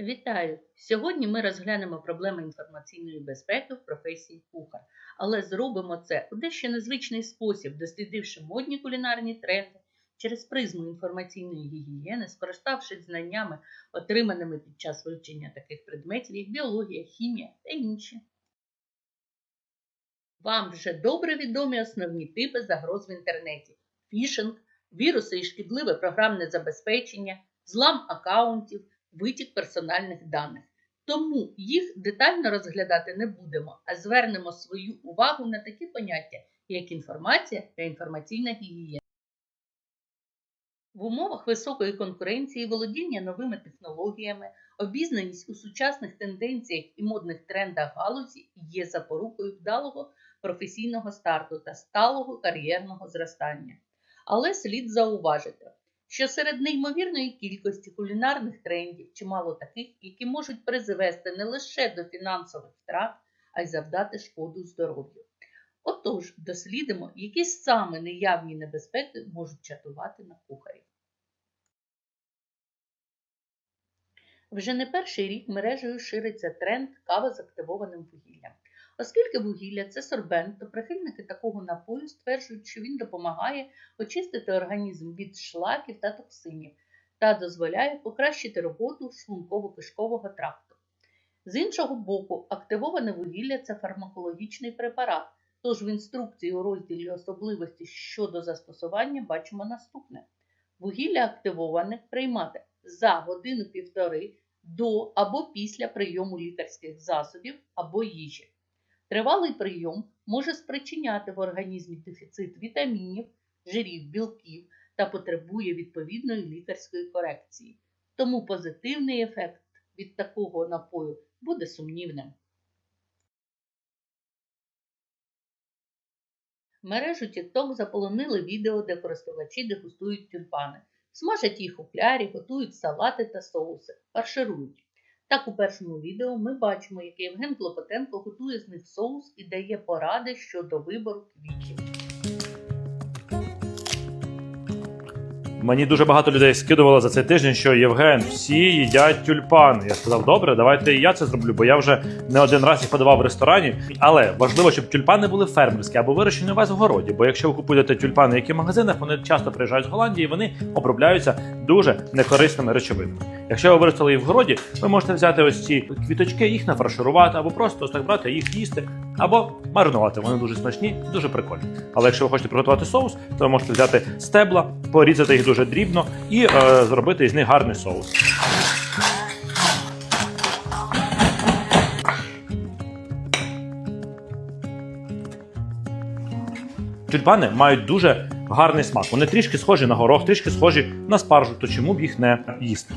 Вітаю! Сьогодні ми розглянемо проблеми інформаційної безпеки в професії кухар, але зробимо це у дещо незвичний спосіб, дослідивши модні кулінарні тренди через призму інформаційної гігієни, скориставшись знаннями, отриманими під час вивчення таких предметів, як біологія, хімія та інші. Вам вже добре відомі основні типи загроз в інтернеті: фішинг, віруси і шкідливе програмне забезпечення, злам акаунтів витік персональних даних. Тому їх детально розглядати не будемо, а звернемо свою увагу на такі поняття, як інформація та інформаційна гігієна. В умовах високої конкуренції володіння новими технологіями, обізнаність у сучасних тенденціях і модних трендах галузі є запорукою вдалого професійного старту та сталого кар'єрного зростання. Але слід зауважити, що серед неймовірної кількості кулінарних трендів чимало таких, які можуть призвести не лише до фінансових втрат, а й завдати шкоду здоров'ю. Отож, дослідимо, які саме неявні небезпеки можуть чатувати на кухарів. Вже не перший рік мережею шириться тренд кави з активованим вугіллям. Оскільки вугілля це сорбент, то прихильники такого напою стверджують, що він допомагає очистити організм від шлаків та токсинів та дозволяє покращити роботу шлунково-кишкового тракту. З іншого боку, активоване вугілля це фармакологічний препарат, тож в інструкції у розділі особливості щодо застосування бачимо наступне: вугілля активоване приймати за годину-півтори до або після прийому лікарських засобів або їжі. Тривалий прийом може спричиняти в організмі дефіцит вітамінів, жирів, білків та потребує відповідної лікарської корекції. Тому позитивний ефект від такого напою буде сумнівним. Мережу TikTok заполонили відео, де користувачі дегустують тюльпани, смажать їх у клярі, готують салати та соуси, фарширують. Так, у першому відео ми бачимо, як Євген Клопотенко готує з них соус і дає поради щодо вибору квітів. Мені дуже багато людей скидувало за цей тиждень, що Євген, всі їдять тюльпани. Я сказав, добре, давайте і я це зроблю, бо я вже не один раз їх подавав в ресторані. Але важливо, щоб тюльпани були фермерські або вирощені у вас в городі. Бо якщо ви купуєте тюльпани, які в магазинах, вони часто приїжджають з Голландії, вони обробляються дуже некорисними речовинами. Якщо ви виростили їх в городі, ви можете взяти ось ці квіточки, їх нафарширувати, або просто ось так брати їх їсти, або маринувати. Вони дуже смачні дуже прикольні. Але якщо ви хочете приготувати соус, то ви можете взяти стебла, порізати їх дуже дрібно і е, зробити із них гарний соус. Тюльпани мають дуже гарний смак. Вони трішки схожі на горох, трішки схожі на спаржу, то чому б їх не їсти?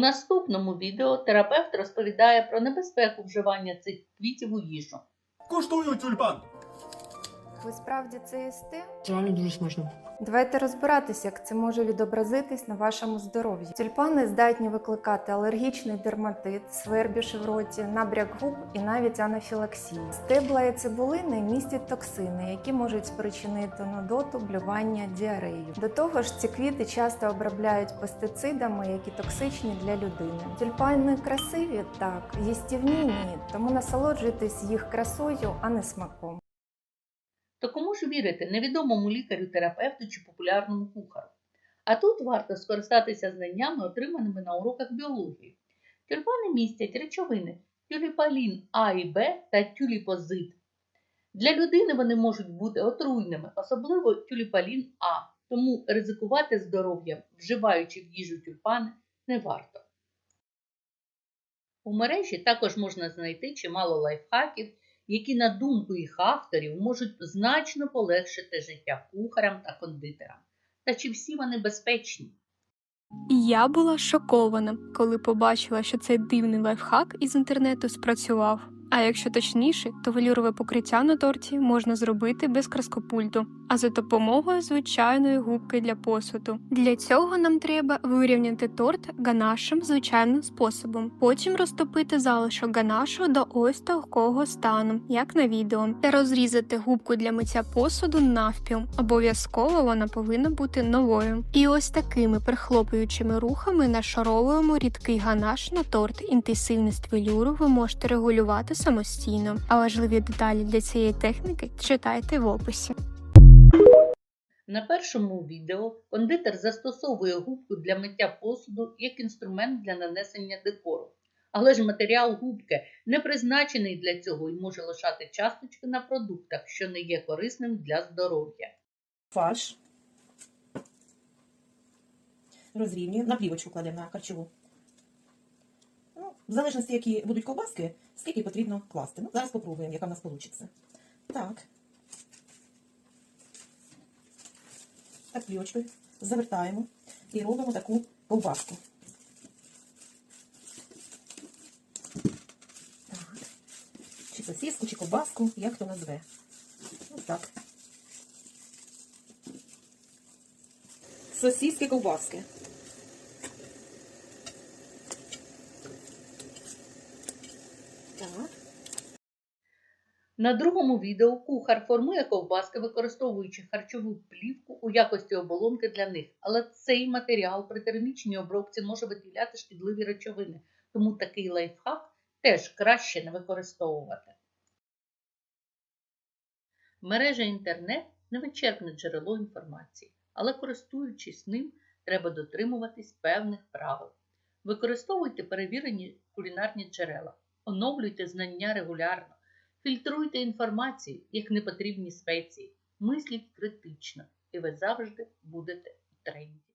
Наступному відео терапевт розповідає про небезпеку вживання цих квітів у їжу. Куштую тюльпан. Ви справді це їсте? Це реально дуже смачно. Давайте розбиратися, як це може відобразитись на вашому здоров'ї. Тюльпани здатні викликати алергічний дерматит, свербіж в роті, набряк губ і навіть анафілаксію. Стебла і цибулини містять токсини, які можуть спричинити нудоту, блювання, діарею. До того ж, ці квіти часто обробляють пестицидами, які токсичні для людини. Тюльпани красиві, так, їстівні ні, тому насолоджуйтесь їх красою, а не смаком. То кому ж вірити невідомому лікарю-терапевту чи популярному кухару? А тут варто скористатися знаннями, отриманими на уроках біології. Тюльпани містять речовини тюліпалін А і Б та тюліпозид. Для людини вони можуть бути отруйними, особливо тюліпалін А, тому ризикувати здоров'ям, вживаючи в їжу тюльпани, не варто. У мережі також можна знайти чимало лайфхаків, які, на думку їх авторів, можуть значно полегшити життя кухарям та кондитерам. Та чи всі вони безпечні? Я була шокована, коли побачила, що цей дивний лайфхак із інтернету спрацював. А якщо точніше, то велюрове покриття на торті можна зробити без краскопульту, а за допомогою звичайної губки для посуду. Для цього нам треба вирівняти торт ганашем звичайним способом, потім розтопити залишок ганашу до ось такого стану, як на відео, та розрізати губку для миття посуду навпіл. Обов'язково вона повинна бути новою. І ось такими прихлопуючими рухами нашаровуємо рідкий ганаш на торт. Інтенсивність велюру ви можете регулювати самостійно. А важливі деталі для цієї техніки читайте в описі. На першому відео кондитер застосовує губку для миття посуду як інструмент для нанесення декору. Але ж матеріал губки не призначений для цього і може лишати часточки на продуктах, що не є корисним для здоров'я. фарш. Розрівнюємо, на плівочку кладемо на харчову. В залежності, які будуть ковбаски, скільки потрібно класти. Ну, зараз спробуємо, яка в нас вийде. Так. Так, плівочкою завертаємо і робимо таку ковбаску. Так. Чи сосиску, чи ковбаску, як хто назве. Ось так. Сосиски ковбаски. На другому відео кухар формує ковбаски, використовуючи харчову плівку у якості оболонки для них. Але цей матеріал при термічній обробці може виділяти шкідливі речовини, тому такий лайфхак теж краще не використовувати. Мережа інтернет невичерпне джерело інформації, але користуючись ним, треба дотримуватись певних правил. Використовуйте перевірені кулінарні джерела, оновлюйте знання регулярно. Фільтруйте інформацію як непотрібні спеції, мисліть критично, і ви завжди будете в тренді.